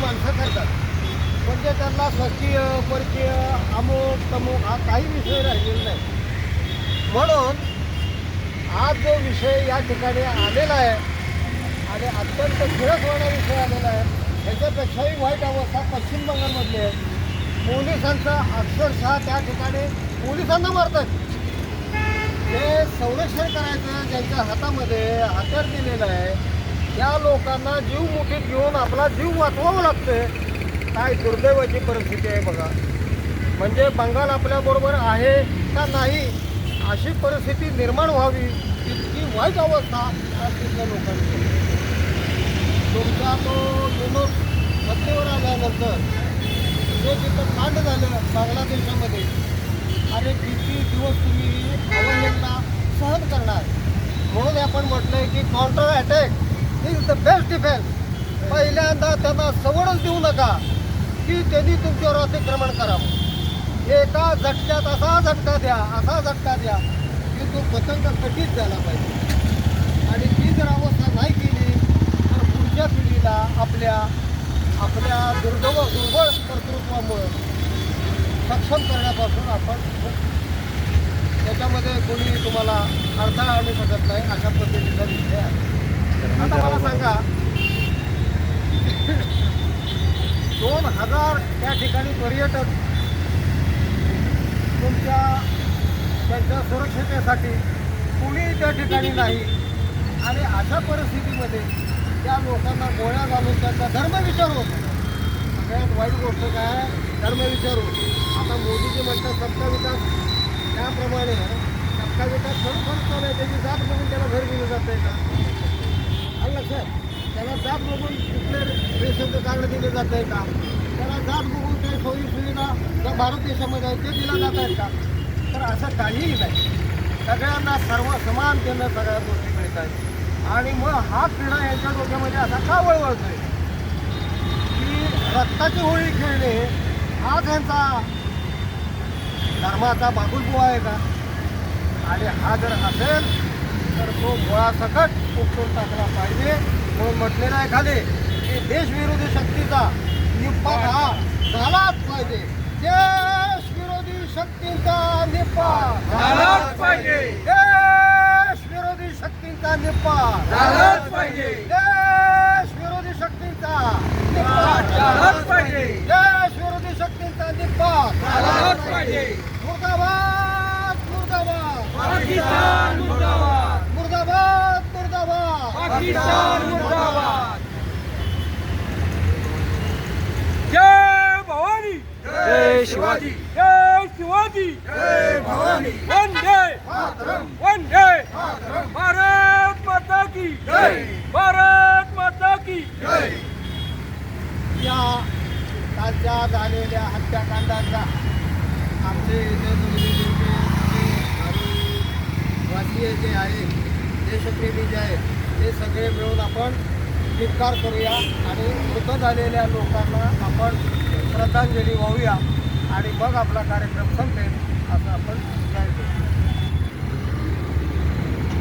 माणसं करतात म्हणजे त्यांना स्वकीय परकीय अमुक तमुक हा काही विषय राहिलेला नाही. म्हणून आज जो विषय या ठिकाणी आलेला आहे आणि अत्यंत होणारा विषय आलेला आहे ह्याच्यापेक्षाही वाईट अवस्था पश्चिम बंगालमधली आहे. पोलिसांचा अक्षरशः त्या ठिकाणी पोलिसांना मारतात. जे संरक्षण करायचं ज्यांच्या हातामध्ये हत्यार दिलेलं आहे लोकांना जीव मुठीत घेऊन आपला जीव वाचवावं लागतंय. काय दुर्दैवाची परिस्थिती आहे बघा. म्हणजे बंगाल आपल्याबरोबर आहे का नाही अशी परिस्थिती निर्माण व्हावी इतकी वाईट अवस्था आज तिथल्या लोकांची. तुमचा तो युनूस सत्तेवर आल्यानंतर जे तिथं कांड झालं बांगलादेशामध्ये आणि किती दिवस तुम्ही ही अवहेलना सहन करणार? म्हणून आपण म्हटलंय की counter attack is the best defence पहिल्यांदा त्यांना सवडच देऊ नका की त्यांनी तुमच्यावर अतिक्रमण करावं. एका झटक्यात असा झटका द्या असा झटका द्या की तो पतंग कटीत झाला पाहिजे. आणि ती जर अवस्था नाही केली तर पुढच्या पिढीला आपल्या आपल्या दुर्दव दुर्बळ कर्तृत्वामुळं सक्षम करण्यापासून आपण त्याच्यामध्ये कोणी तुम्हाला अडथळा आणू शकत नाही अशा पद्धतीचा विषय आहे. आता मला सांगा. दोन हजार त्या ठिकाणी पर्यटक तुमच्या त्यांच्या सुरक्षतेसाठी कुणी त्या ठिकाणी नाही. आणि अशा परिस्थितीमध्ये त्या लोकांना गोळ्या घालून त्यांचा धर्म विचारू. सगळ्यात वाईट गोष्ट काय? धर्म विचारू. आता मोदीजी म्हणतात सबका विकास. त्याप्रमाणे सबका विकास खरोखर चालू आहे त्याची जात बघून त्याला घर दिलं जात आहे का? जात बघून कुठले रेशनचं कार्ड दिले जात आहे का? त्याला जात बघून ते सोयी सुविधा ज्या भारत देशामध्ये आहेत ते दिल्या जात आहेत का? तर असं काहीही नाही. सगळ्यांना सर्व समानतेनं सगळ्या गोष्टी मिळत आहेत. आणि मग हा क्रीडा यांच्या डोक्यामध्ये असा का वळवळतोय? की रक्ताची होळी खेळणे हा त्यांचा धर्माचा बागुलबुवा आहे का? आणि हा जर असेल तर तो मुळासकट उपटून टाकला पाहिजे. म्हणून म्हटलेलं आहे खाली की देशविरोधी शक्तीचा निपात हा झालाच पाहिजे देश विरोधी शक्तींचा निपात झालाच पाहिजे. देश विरोधी शक्तींचा निपात झालाच पाहिजे. देश विरोधी शक्तींचा निपात झालाच पाहिजे. देश विरोधी शक्तींचा निपात झालाच पाहिजे. पाकिस्तान मुर्दाबाद जय भवानी जय शिवाजी. जय शिवाजी जय भवानी वंदे मातरम वंदे मातरम भारत माता की जय. भारत माता की जय या कालच्या झालेल्या हत्याकांडाचा आमचे इथे जमिनीचे वासीय जे आहेत देशप्रेमी जे आहेत ते सगळे मिळून आपण धिक्कार करूया आणि मृत झालेल्या लोकांना आपण श्रद्धांजली वाहूया आणि मग आपला कार्यक्रम संपेल असं आपण जाहीर करू.